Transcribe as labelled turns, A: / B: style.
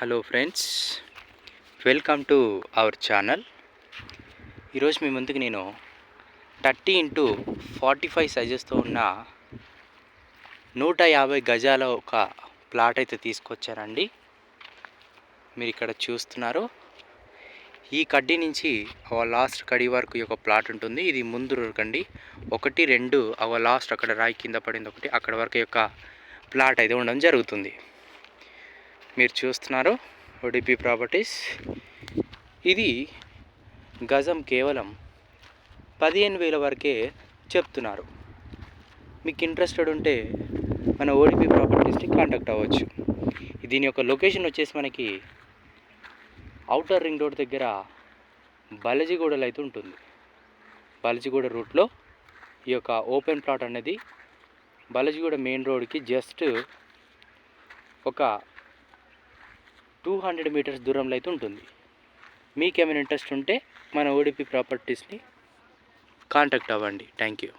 A: Hello friends welcome to our channel ఈరోజు మీ ముందుకు నేను థర్టీ ఇంటూ ఫార్టీ ఫైవ్ సైజెస్తో ఉన్న నూట యాభై గజాల ఒక ప్లాట్ అయితే తీసుకొచ్చానండి మీరు ఇక్కడ చూస్తున్నారు. ఈ కడ్డీ నుంచి అవ లాస్ట్ కడి వరకు ఒక యొక్క ప్లాట్ ఉంటుంది. ఇది ముందు కండి. ఒకటి రెండు అవ లాస్ట్ అక్కడ రాయి కింద పడింది. ఒకటి అక్కడ వరకు యొక్క ప్లాట్ అయితే ఉండడం జరుగుతుంది. మీరు చూస్తున్నారు ఓడిపి ప్రాపర్టీస్. ఇది గజం కేవలం పదిహేను వేల వరకే చెప్తున్నారు. మీకు ఇంట్రెస్టెడ్ ఉంటే మన ఓడిపి ప్రాపర్టీస్ని కాంటాక్ట్ అవ్వచ్చు. దీని యొక్క లొకేషన్ వచ్చేసి మనకి అవుటర్ రింగ్ రోడ్ దగ్గర బలజిగూడలో అయితే ఉంటుంది. బలజిగూడ రూట్లో ఈ యొక్క ఓపెన్ ప్లాట్ అనేది బలజిగూడ మెయిన్ రోడ్కి జస్ట్ ఒక టూ హండ్రెడ్ మీటర్స్ దూరంలో అయితే ఉంటుంది. మీకేమైనా ఇంట్రెస్ట్ ఉంటే మన ఓడిపి ప్రాపర్టీస్ని కాంటాక్ట్ అవ్వండి. Thank you.